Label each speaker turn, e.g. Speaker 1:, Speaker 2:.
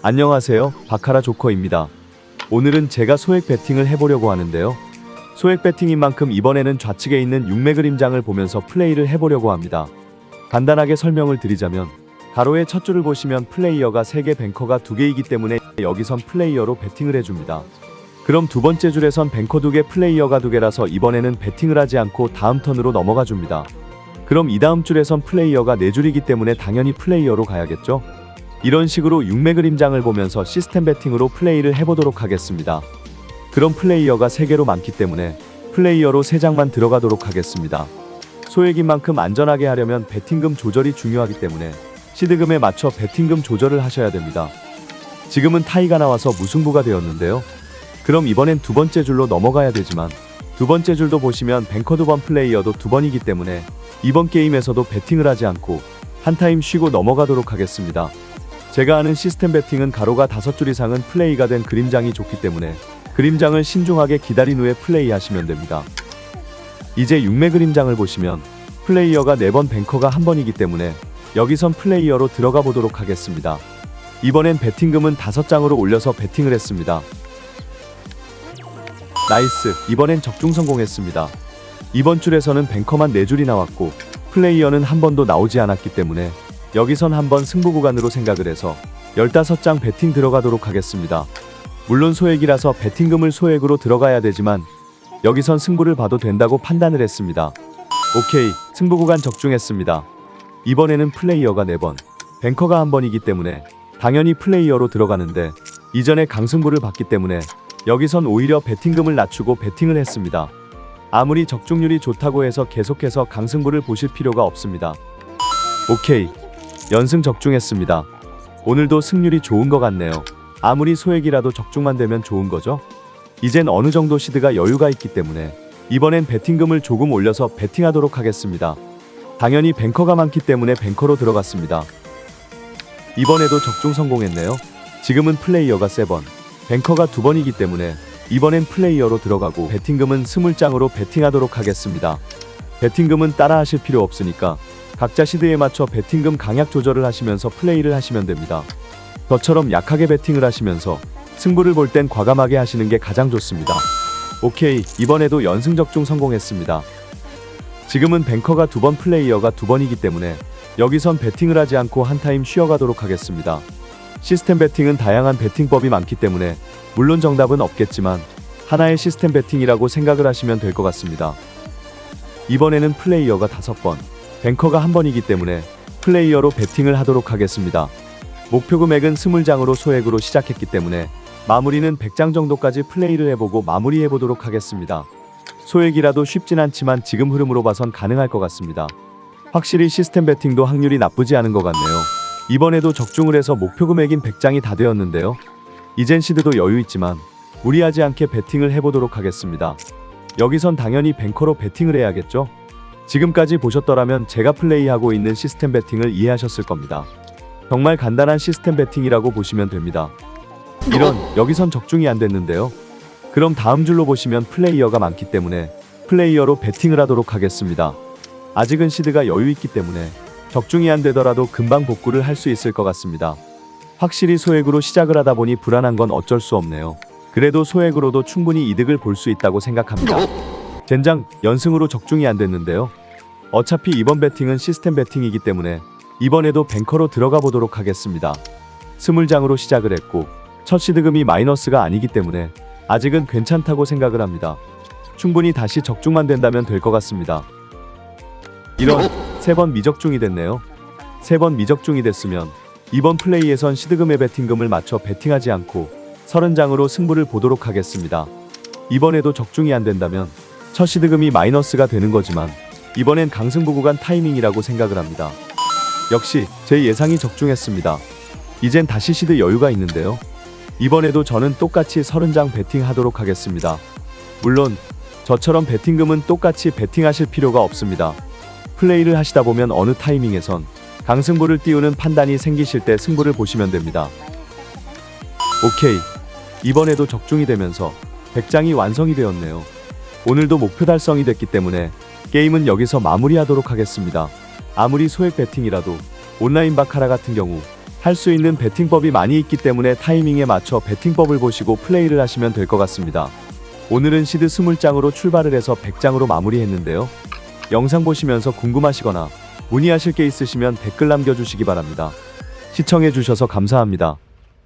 Speaker 1: 안녕하세요. 바카라 조커입니다. 오늘은 제가 소액 배팅을 해보려고 하는데요. 소액 배팅인 만큼 이번에는 좌측에 있는 육매 그림장을 보면서 플레이를 해보려고 합니다. 간단하게 설명을 드리자면 가로의 첫 줄을 보시면 플레이어가 3개 뱅커가 2개이기 때문에 여기선 플레이어로 배팅을 해줍니다. 그럼 두 번째 줄에선 뱅커 2개 플레이어가 2개라서 이번에는 배팅을 하지 않고 다음 턴으로 넘어가 줍니다. 그럼 이 다음 줄에선 플레이어가 4줄이기 때문에 당연히 플레이어로 가야겠죠? 이런 식으로 육매 그림장을 보면서 시스템 배팅으로 플레이를 해보도록 하겠습니다. 그럼 플레이어가 3개로 많기 때문에 플레이어로 3장만 들어가도록 하겠습니다. 소액인 만큼 안전하게 하려면 배팅금 조절이 중요하기 때문에 시드금에 맞춰 배팅금 조절을 하셔야 됩니다. 지금은 타이가 나와서 무승부가 되었는데요. 그럼 이번엔 두 번째 줄로 넘어가야 되지만 두 번째 줄도 보시면 뱅커 두 번 플레이어도 두 번이기 때문에 이번 게임에서도 배팅을 하지 않고 한 타임 쉬고 넘어가도록 하겠습니다. 제가 아는 시스템 배팅은 가로가 다섯 줄 이상은 플레이가 된 그림장이 좋기 때문에 그림장을 신중하게 기다린 후에 플레이하시면 됩니다. 이제 육매 그림장을 보시면 플레이어가 4번 뱅커가 한 번이기 때문에 여기선 플레이어로 들어가 보도록 하겠습니다. 이번엔 배팅금은 5장으로 올려서 배팅을 했습니다. 나이스. 이번엔 적중 성공했습니다. 이번 줄에서는 뱅커만 4줄이 나왔고 플레이어는 한 번도 나오지 않았기 때문에 여기선 한번 승부 구간으로 생각을 해서 15장 배팅 들어가도록 하겠습니다. 물론 소액이라서 배팅금을 소액으로 들어가야 되지만 여기선 승부를 봐도 된다고 판단을 했습니다. 오케이. 승부 구간 적중했습니다. 이번에는 플레이어가 4번, 뱅커가 한 번이기 때문에 당연히 플레이어로 들어가는데 이전에 강승부를 봤기 때문에 여기선 오히려 배팅금을 낮추고 배팅을 했습니다. 아무리 적중률이 좋다고 해서 계속해서 강승부를 보실 필요가 없습니다. 오케이. 연승 적중했습니다. 오늘도 승률이 좋은 것 같네요. 아무리 소액이라도 적중만 되면 좋은 거죠? 이젠 어느 정도 시드가 여유가 있기 때문에 이번엔 배팅금을 조금 올려서 배팅하도록 하겠습니다. 당연히 뱅커가 많기 때문에 뱅커로 들어갔습니다. 이번에도 적중 성공했네요. 지금은 플레이어가 3번, 뱅커가 2번이기 때문에 이번엔 플레이어로 들어가고 배팅금은 20장으로 배팅하도록 하겠습니다. 배팅금은 따라 하실 필요 없으니까 각자 시드에 맞춰 배팅금 강약 조절을 하시면서 플레이를 하시면 됩니다. 저처럼 약하게 배팅을 하시면서 승부를 볼 땐 과감하게 하시는 게 가장 좋습니다. 오케이, 이번에도 연승 적중 성공했습니다. 지금은 뱅커가 두 번 플레이어가 두 번이기 때문에 여기선 배팅을 하지 않고 한 타임 쉬어가도록 하겠습니다. 시스템 배팅은 다양한 배팅법이 많기 때문에 물론 정답은 없겠지만 하나의 시스템 배팅이라고 생각을 하시면 될 것 같습니다. 이번에는 플레이어가 다섯 번, 뱅커가 한 번이기 때문에 플레이어로 배팅을 하도록 하겠습니다. 목표 금액은 20장으로 소액으로 시작했기 때문에 마무리는 100장 정도까지 플레이를 해보고 마무리해보도록 하겠습니다. 소액이라도 쉽진 않지만 지금 흐름으로 봐선 가능할 것 같습니다. 확실히 시스템 배팅도 확률이 나쁘지 않은 것 같네요. 이번에도 적중을 해서 목표 금액인 100장이 다 되었는데요. 이젠 시드도 여유 있지만 무리하지 않게 배팅을 해보도록 하겠습니다. 여기선 당연히 뱅커로 배팅을 해야겠죠? 지금까지 보셨더라면 제가 플레이하고 있는 시스템 배팅을 이해하셨을 겁니다. 정말 간단한 시스템 배팅이라고 보시면 됩니다. 이런 여기선 적중이 안 됐는데요. 그럼 다음 줄로 보시면 플레이어가 많기 때문에 플레이어로 배팅을 하도록 하겠습니다. 아직은 시드가 여유 있기 때문에 적중이 안 되더라도 금방 복구를 할 수 있을 것 같습니다. 확실히 소액으로 시작을 하다 보니 불안한 건 어쩔 수 없네요. 그래도 소액으로도 충분히 이득을 볼 수 있다고 생각합니다. 젠장 연승으로 적중이 안 됐는데요. 어차피 이번 배팅은 시스템 배팅이기 때문에 이번에도 뱅커로 들어가 보도록 하겠습니다. 스물 장으로 시작을 했고 첫 시드금이 마이너스가 아니기 때문에 아직은 괜찮다고 생각을 합니다. 충분히 다시 적중만 된다면 될 것 같습니다. 이런 세 번 미적중이 됐네요. 세 번 미적중이 됐으면 이번 플레이에선 시드금의 배팅금을 맞춰 배팅하지 않고 30장으로 승부를 보도록 하겠습니다. 이번에도 적중이 안 된다면 첫 시드금이 마이너스가 되는 거지만 이번엔 강승부 구 간 타이밍이라고 생각을 합니다. 역시 제 예상이 적중했습니다. 이젠 다시 시드 여유가 있는데요. 이번에도 저는 똑같이 30장 배팅하도록 하겠습니다. 물론 저처럼 배팅금은 똑같이 배팅하실 필요가 없습니다. 플레이를 하시다 보면 어느 타이밍에선 강승부를 띄우는 판단이 생기실 때 승부를 보시면 됩니다. 오케이. 이번에도 적중이 되면서 100장이 완성이 되었네요. 오늘도 목표 달성이 됐기 때문에 게임은 여기서 마무리하도록 하겠습니다. 아무리 소액 배팅이라도 온라인 바카라 같은 경우 할 수 있는 베팅법이 많이 있기 때문에 타이밍에 맞춰 베팅법을 보시고 플레이를 하시면 될 것 같습니다. 오늘은 시드 20장으로 출발을 해서 100장으로 마무리했는데요. 영상 보시면서 궁금하시거나 문의하실 게 있으시면 댓글 남겨주시기 바랍니다. 시청해주셔서 감사합니다.